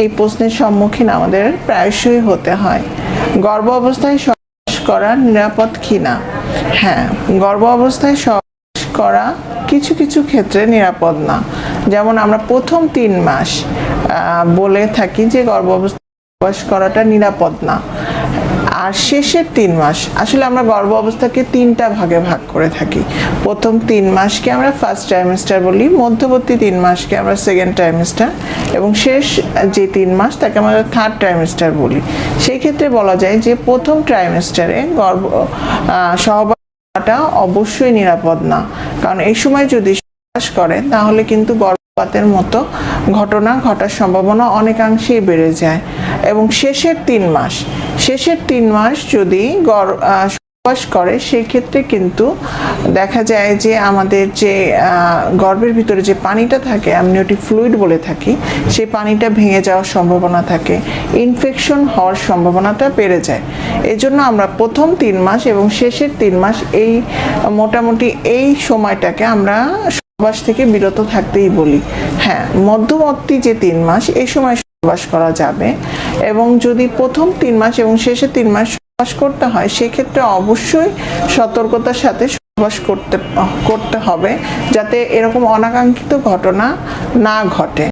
এই প্রশ্নের সম্মুখীন আমাদের প্রায়শই হতে হয়। গর্ভ অবস্থায় সহবাস করা নিরাপদ কিনা হ্যাঁ গর্ভ অবস্থায় সহবাস করা কিছু কিছু ক্ষেত্রে নিরাপদ না। যেমন আমরা প্রথম তিন মাস বলে থাকি যে গর্ভ অবস্থায় সহবাস করাটা নিরাপদ না। আর শেষের তিন মাস আসলে আমরা গর্ভ অবস্থাকে তিনটা ভাগে ভাগ করে থাকি। প্রথম তিন মাসকে আমরা ফার্স্ট ট্রাইমেস্টার বলি মধ্যবর্তী তিন মাসকে আমরা সেকেন্ড ট্রাইমেস্টার এবং শেষ যে তিন মাস তাকে আমরা থার্ড ট্রাইমেস্টার বলি। সেই ক্ষেত্রে বলা যায় যে প্রথম ট্রাইমেস্টারে গর্ভ আহ, সহবাস অবশ্যই নিরাপদ না। কারণ এই সময় যদি সহবাস করে তাহলে কিন্তু গর্ভপাতের মতো ঘটনা ঘটার সম্ভাবনা অনেকাংশেই বেড়ে যায়। এবং শেষের তিন মাস, শেষের তিন মাস যদি সহবাস করে, সেক্ষেত্রে কিন্তু দেখা যায় যে আমাদের যে গর্ভের ভিতরে যে পানিটা থাকে অ্যামনিওটিক ফ্লুইড বলে থাকি, সেই পানিটা ভেঙে যাওয়ার সম্ভাবনা থাকে। ইনফেকশন হওয়ার সম্ভাবনাটা বেড়ে যায়। এজন্য আমরা প্রথম তিন মাস এবং শেষের তিন মাস এই, মোটামুটি এই সময়টাকে আমরা সহবাস থেকে বিরত থাকতেই বলি। হ্যাঁ মধ্যবর্তী যে তিন মাস, এই সময় সহবাস করা যাবে এবং যদি প্রথম তিন মাস এবং শেষে তিন মাস সহবাস করতে হয়, সেক্ষেত্রে অবশ্যই সতর্কতার সাথে সহবাস করতে করতে হবে যাতে এরকম অনাকাঙ্ক্ষিত ঘটনা না ঘটে।